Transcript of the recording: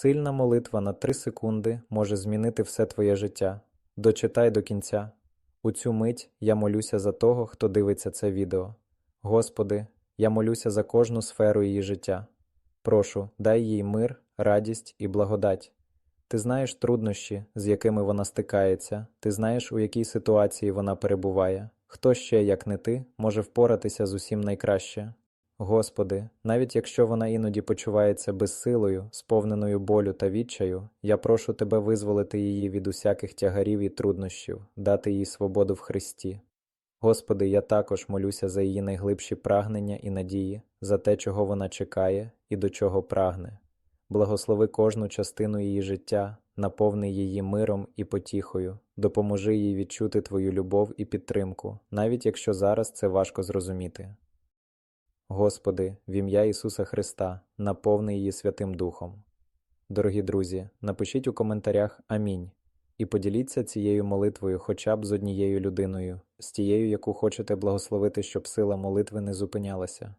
Сильна молитва на 3 секунди може змінити все твоє життя. Дочитай до кінця. У цю мить я молюся за того, хто дивиться це відео. Господи, я молюся за кожну сферу її життя. Прошу, дай їй мир, радість і благодать. Ти знаєш труднощі, з якими вона стикається, ти знаєш, у якій ситуації вона перебуває. Хто ще, як не ти, може впоратися з усім найкраще? Господи, навіть якщо вона іноді почувається безсилою, сповненою болю та відчаю, я прошу Тебе визволити її від усяких тягарів і труднощів, дати їй свободу в Христі. Господи, я також молюся за її найглибші прагнення і надії, за те, чого вона чекає і до чого прагне. Благослови кожну частину її життя, наповни її миром і потіхою, допоможи їй відчути Твою любов і підтримку, навіть якщо зараз це важко зрозуміти. Господи, в ім'я Ісуса Христа, наповни її Святим Духом. Дорогі друзі, напишіть у коментарях Амінь і поділіться цією молитвою хоча б з однією людиною, з тією, яку хочете благословити, щоб сила молитви не зупинялася.